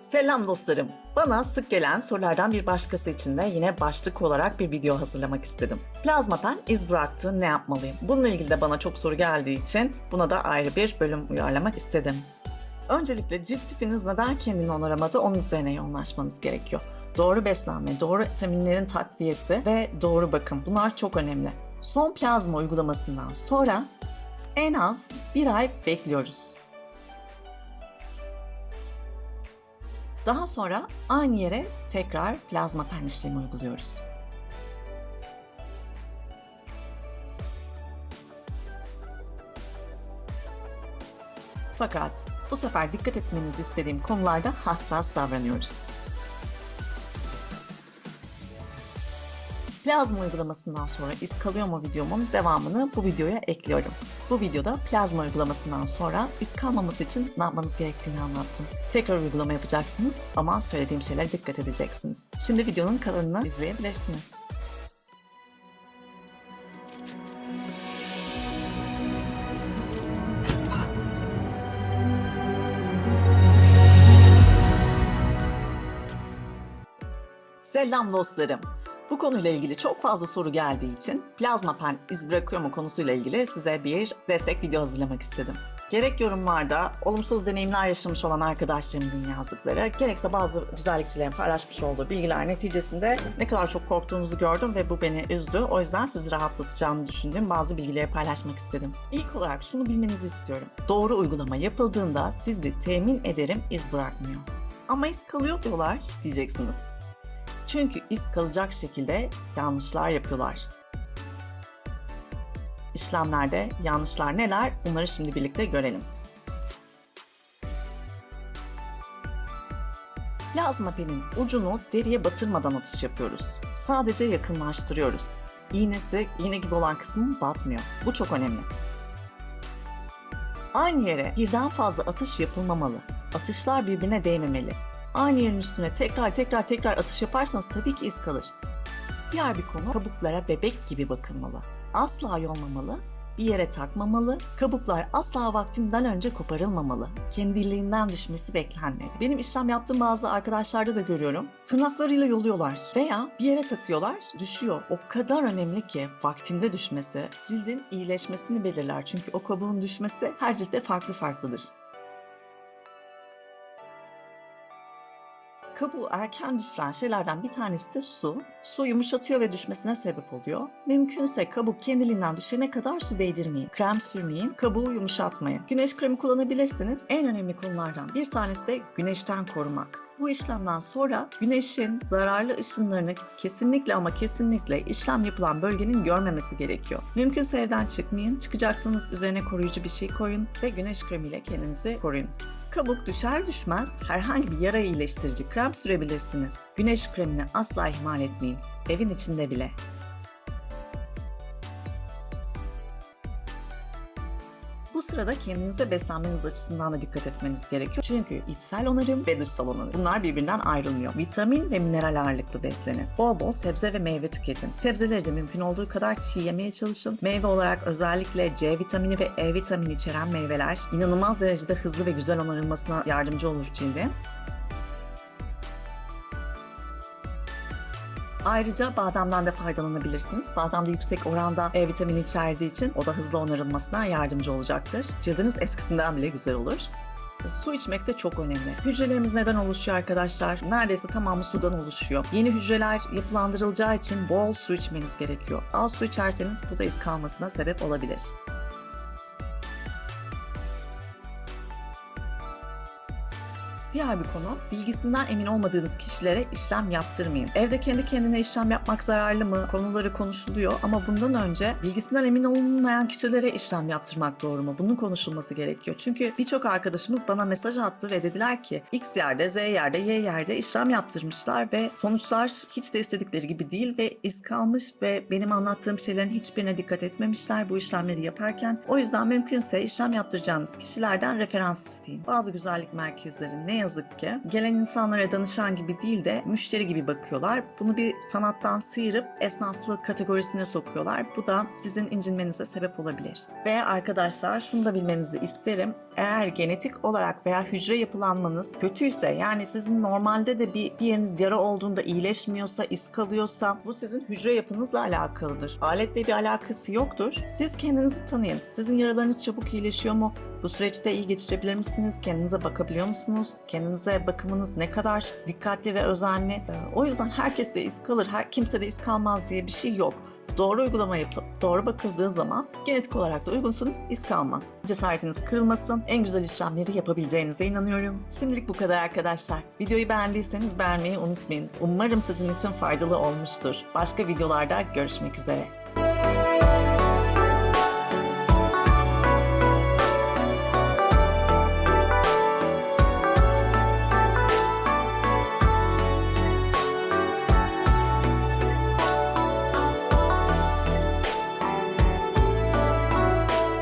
Selam dostlarım. Bana sık gelen sorulardan bir başkası için de yine başlık olarak bir video hazırlamak istedim. Plazma pen iz bıraktı ne yapmalıyım? Bununla ilgili de bana çok soru geldiği için buna da ayrı bir bölüm uyarlamak istedim. Öncelikle cilt tipiniz neden kendini onaramadı onun üzerine yoğunlaşmanız gerekiyor. Doğru beslenme, doğru vitaminlerin takviyesi ve doğru bakım bunlar çok önemli. Son plazma uygulamasından sonra en az bir ay bekliyoruz. Daha sonra aynı yere tekrar plazma pen işlemi uyguluyoruz. Fakat bu sefer dikkat etmenizi istediğim konularda hassas davranıyoruz. Plazma uygulamasından sonra iz kalıyor mu videomun devamını bu videoya ekliyorum. Bu videoda plazma uygulamasından sonra iz kalmaması için ne yapmanız gerektiğini anlattım. Tekrar uygulama yapacaksınız ama söylediğim şeylere dikkat edeceksiniz. Şimdi videonun kalanını izleyebilirsiniz. Selam dostlarım. Bu konuyla ilgili çok fazla soru geldiği için plazma pen iz bırakıyor mu konusuyla ilgili size bir destek video hazırlamak istedim. Gerek yorumlarda olumsuz deneyimler yaşamış olan arkadaşlarımızın yazdıkları, gerekse bazı güzellikçilerin paylaşmış olduğu bilgiler neticesinde ne kadar çok korktuğunuzu gördüm ve bu beni üzdü. O yüzden sizi rahatlatacağını düşündüğüm bazı bilgileri paylaşmak istedim. İlk olarak şunu bilmenizi istiyorum. Doğru uygulama yapıldığında sizi temin ederim iz bırakmıyor. Ama iz kalıyor diyorlar diyeceksiniz. Çünkü iz kalacak şekilde yanlışlar yapıyorlar. İşlemlerde yanlışlar neler? Bunları şimdi birlikte görelim. Plazma penin ucunu deriye batırmadan atış yapıyoruz. Sadece yakınlaştırıyoruz. İğnesi, iğne gibi olan kısmı batmıyor. Bu çok önemli. Aynı yere birden fazla atış yapılmamalı. Atışlar birbirine değmemeli. Aynı yerin üstüne tekrar tekrar tekrar atış yaparsanız tabii ki iz kalır. Diğer bir konu kabuklara bebek gibi bakılmalı. Asla yolmamalı, bir yere takmamalı, kabuklar asla vaktinden önce koparılmamalı. Kendiliğinden düşmesi beklenmeli. Benim işlem yaptığım bazı arkadaşlarda da görüyorum. Tırnaklarıyla yoluyorlar veya bir yere takıyorlar, düşüyor. O kadar önemli ki vaktinde düşmesi, cildin iyileşmesini belirler. Çünkü o kabuğun düşmesi her ciltte farklı farklıdır. Kabuğu erken düşüren şeylerden bir tanesi de su. Su yumuşatıyor ve düşmesine sebep oluyor. Mümkünse kabuk kendiliğinden düşene kadar su değdirmeyin. Krem sürmeyin, kabuğu yumuşatmayın. Güneş kremi kullanabilirsiniz. En önemli konulardan bir tanesi de güneşten korumak. Bu işlemden sonra güneşin zararlı ışınlarını kesinlikle ama kesinlikle işlem yapılan bölgenin görmemesi gerekiyor. Mümkünse evden çıkmayın. Çıkacaksanız üzerine koruyucu bir şey koyun ve güneş kremiyle kendinizi koruyun. Kabuk düşer düşmez herhangi bir yara iyileştirici krem sürebilirsiniz. Güneş kremini asla ihmal etmeyin. Evin içinde bile. Sırada kendinizde beslenmeniz açısından da dikkat etmeniz gerekiyor. Çünkü içsel onarım ve dışsal onarım. Bunlar birbirinden ayrılmıyor. Vitamin ve mineral ağırlıklı beslenin. Bol bol sebze ve meyve tüketin. Sebzeleri de mümkün olduğu kadar çiğ yemeye çalışın. Meyve olarak özellikle C vitamini ve E vitamini içeren meyveler inanılmaz derecede hızlı ve güzel onarılmasına yardımcı olur cildin. Ayrıca bademden de faydalanabilirsiniz. Bademde yüksek oranda E vitamini içerdiği için o da hızlı onarılmasına yardımcı olacaktır. Cildiniz eskisinden bile güzel olur. Su içmek de çok önemli. Hücrelerimiz neden oluşuyor arkadaşlar? Neredeyse tamamı sudan oluşuyor. Yeni hücreler yapılandırılacağı için bol su içmeniz gerekiyor. Az su içerseniz bu da iz kalmasına sebep olabilir. Diğer bir konu, bilgisinden emin olmadığınız kişilere işlem yaptırmayın. Evde kendi kendine işlem yapmak zararlı mı? Konuları konuşuluyor ama bundan önce bilgisinden emin olunmayan kişilere işlem yaptırmak doğru mu? Bunun konuşulması gerekiyor. Çünkü birçok arkadaşımız bana mesaj attı ve dediler ki X yerde, Z yerde, Y yerde işlem yaptırmışlar ve sonuçlar hiç de istedikleri gibi değil ve iz kalmış ve benim anlattığım şeylerin hiçbirine dikkat etmemişler bu işlemleri yaparken. O yüzden mümkünse işlem yaptıracağınız kişilerden referans isteyin. Bazı güzellik merkezleri ne yazık ki gelen insanlara danışan gibi değil de müşteri gibi bakıyorlar. Bunu bir sanattan sıyırıp esnaflık kategorisine sokuyorlar. Bu da sizin incinmenize sebep olabilir. Ve arkadaşlar şunu da bilmenizi isterim. Eğer genetik olarak veya hücre yapılanmanız kötüyse yani sizin normalde de bir, bir yeriniz yara olduğunda iyileşmiyorsa, iz kalıyorsa bu sizin hücre yapınızla alakalıdır. Aletle bir alakası yoktur. Siz kendinizi tanıyın. Sizin yaralarınız çabuk iyileşiyor mu? Bu süreçte iyi geçirebilir misiniz? Kendinize bakabiliyor musunuz? Kendinize bakımınız ne kadar dikkatli ve özenli? Ee, O yüzden herkes de iz kalır, her kimse de iz kalmaz diye bir şey yok. Doğru uygulama yapıp doğru bakıldığı zaman genetik olarak da uygunsanız iz kalmaz. Cesaretiniz kırılmasın, en güzel işlemleri yapabileceğinize inanıyorum. Şimdilik bu kadar arkadaşlar. Videoyu beğendiyseniz beğenmeyi unutmayın. Umarım sizin için faydalı olmuştur. Başka videolarda görüşmek üzere.